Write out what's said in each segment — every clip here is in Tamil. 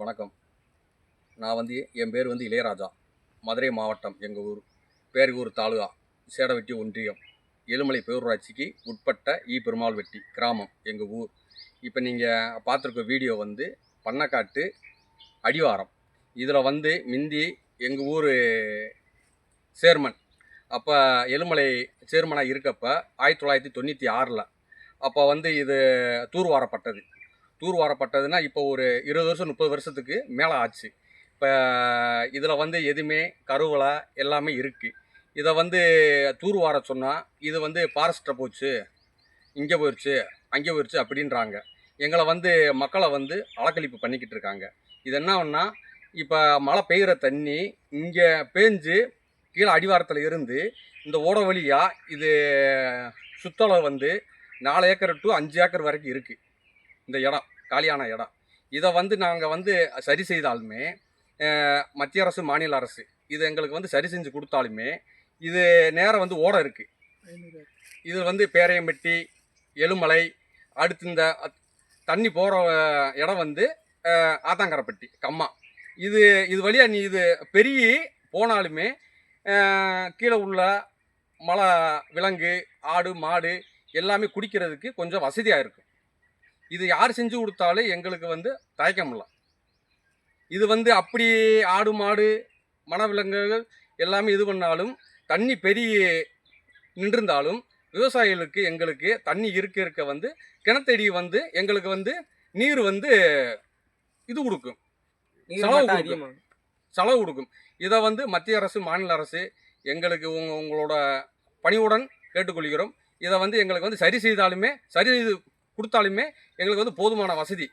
வணக்கம். நான் வந்து என் பேர் வந்து இளையராஜா. மதுரை மாவட்டம் எங்கள் ஊர். பேரூர் தாலுகா சேடவெட்டி ஒன்றியம் எலுமலை பேரூராட்சிக்கு உட்பட்ட ஈ பெருமாள் வெட்டி கிராமம் எங்கள் ஊர். இப்போ நீங்கள் பார்த்துருக்க வீடியோ வந்து பண்ணக்காட்டு அடிவாரம். இதில் வந்து மிந்தி எங்கள் ஊர் சேர்மன். அப்போ எலுமலை சேர்மனாக இருக்கப்போ ஆயிரத்தி தொள்ளாயிரத்தி தொண்ணூற்றி ஆறில் அப்போ வந்து இது தூர்வாரப்பட்டது. தூர்வாரப்பட்டதுன்னா இப்போ ஒரு இருபது வருஷம் முப்பது வருஷத்துக்கு மேலே ஆச்சு. இப்போ இதில் வந்து எதுவுமே கருவலா எல்லாமே இருக்குது இதை வந்து தூர்வார சொன்னால் இது வந்து ஃபாரஸ்ட்டை போச்சு இங்கே போயிடுச்சு அங்கே போயிடுச்சு அப்படின்றாங்க. எங்களை வந்து மக்களை வந்து அலக்கழிப்பு பண்ணிக்கிட்டு இருக்காங்க. இது என்னன்னா இப்போ மழை பெய்கிற தண்ணி இங்கே பேஞ்சு கீழே அடிவாரத்தில் இருந்து இந்த ஓட வழியாக இது சுத்தளவு வந்து நாலு ஏக்கர் டு அஞ்சு ஏக்கர் வரைக்கும் இருக்குது இந்த இடம். காலியான இடம். இதை வந்து நாங்கள் வந்து சரி செய்தாலுமே மத்திய அரசு மாநில அரசு இது எங்களுக்கு வந்து சரி செஞ்சு கொடுத்தாலுமே இது நேரம் வந்து ஓட இருக்குது இது வந்து பேரையம்பட்டி எலுமலை அடுத்து இந்த தண்ணி போகிற இடம் வந்து அஹ், ஆத்தாங்கரப்பட்டி கம்மா. இது இது வழியாக நீ இது பெரிய போனாலுமே கீழே உள்ள மலை விலங்கு ஆடு மாடு எல்லாமே குடிக்கிறதுக்கு கொஞ்சம் வசதியாக இருக்கும். இது யார் செஞ்சு கொடுத்தாலும் எங்களுக்கு வந்து தயக்கம் இல்லை இது வந்து அப்படி ஆடு மாடு மனவிலங்குகள் எல்லாமே இது பண்ணாலும் தண்ணி பெரிய நின்றிருந்தாலும் விவசாயிகளுக்கு எங்களுக்கு தண்ணி இருக்க இருக்க வந்து கிணத்தடி வந்து எங்களுக்கு வந்து நீர் வந்து இது கொடுக்கும். செலவு கொடுக்கும். செலவு கொடுக்கும். இதை வந்து மத்திய அரசு மாநில அரசு எங்களுக்கு உங்க உங்களோட பணிவுடன் கேட்டுக்கொள்கிறோம். இதை வந்து எங்களுக்கு வந்து சரி செய்தாலுமே சரி செய்து கொடுத்தாலுமே எங்களுக்கு வந்து போதுமான வசதி.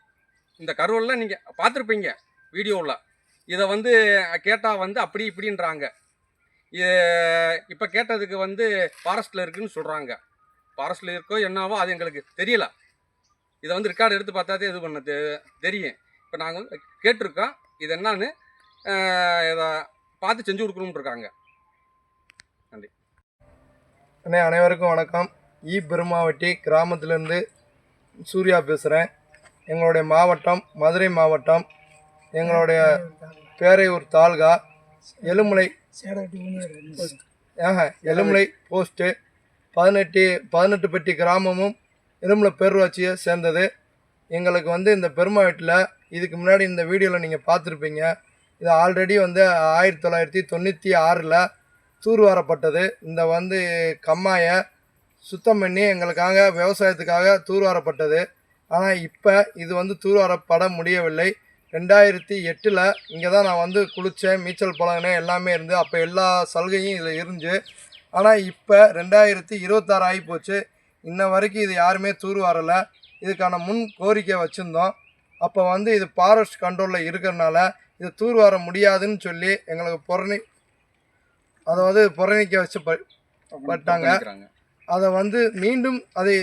இந்த கருவெல்லாம் நீங்கள் பார்த்துருப்பீங்க வீடியோவில். இதை வந்து கேட்டால் வந்து அப்படி இப்படின்றாங்க. இது இப்போ கேட்டதுக்கு வந்து ஃபாரஸ்ட்டில் இருக்குன்னு சொல்கிறாங்க ஃபாரஸ்ட்டில் இருக்கோ என்னவோ அது எங்களுக்கு தெரியல. இதை வந்து ரெக்கார்டு எடுத்து பார்த்தாதே இது பண்ண தெ- தெரியும். இப்போ நாங்கள் வந்து கேட்டிருக்கோம். இது என்னான்னு இதை பார்த்து செஞ்சு கொடுக்கணும்னு இருக்காங்க. அண்ணே அனைவருக்கும் வணக்கம். ஈ பெருமாவட்டி கிராமத்திலேருந்து சூர்யா பேசுகிறேன் எங்களுடைய மாவட்டம் மதுரை மாவட்டம் எங்களுடைய பேரையூர் தாலுகா எலுமலை ஆஹா எலுமலை போஸ்ட்டு பதினெட்டு பதினெட்டு பெட்டி கிராமமும் எலுமலை பேரூராட்சியை சேர்ந்தது. எங்களுக்கு வந்து இந்த பெருமாவட்டியில் இதுக்கு முன்னாடி இந்த வீடியோவில் நீங்கள் பார்த்துருப்பீங்க. இது ஆல்ரெடி வந்து ஆயிரத்தி தொள்ளாயிரத்தி தொண்ணூற்றி ஆறில் தூர்வாரப்பட்டது. இந்த வந்து கம்மாயை சுத்தம் பண்ணி எங்களுக்காக விவசாயத்துக்காக தூர்வாரப்பட்டது ஆனால் இப்போ இது வந்து தூர்வாரப்பட முடியவில்லை. ரெண்டாயிரத்தி எட்டில் இங்கே தான் நான் வந்து குளித்தேன் நீச்சல் பழகினேன் எல்லாமே இருந்து அப்போ எல்லா சலுகையும் இதில் இருந்துச்சு. ஆனால் இப்போ ரெண்டாயிரத்தி இருபத்தாறு ஆகி போச்சு. இன்ன வரைக்கும் இது யாருமே தூர்வாரலை இதுக்கான முன் கோரிக்கை வச்சுருந்தோம். அப்போ வந்து இது ஃபாரஸ்ட் கண்ட்ரோலில் இருக்கிறனால இது தூர்வார முடியாதுன்னு சொல்லி எங்களுக்கு புறணி அதாவது புறணிக்க வச்சு பட்டாங்க. அதை வந்து மீண்டும் அதை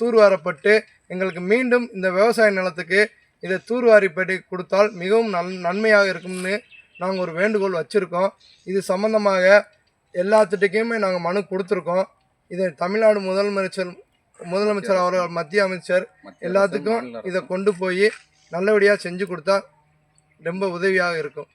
தூர்வாரப்பட்டு எங்களுக்கு மீண்டும் இந்த விவசாய நிலத்துக்கு இதை தூர்வாரிப்படி கொடுத்தால் மிகவும் நன் நன்மையாக இருக்கும்னு நாங்கள் ஒரு வேண்டுகோள் வச்சுருக்கோம். இது சம்மந்தமாக எல்லாத்துட்டுக்குமே நாங்கள் மனு கொடுத்துருக்கோம். இதை தமிழ்நாடு முதலமைச்சர் முதலமைச்சர் அவர்கள் மத்திய அமைச்சர் எல்லாத்துக்கும். இதை கொண்டு போய் நல்லபடியாக செஞ்சு கொடுத்தா ரொம்ப உதவியாக இருக்கும்.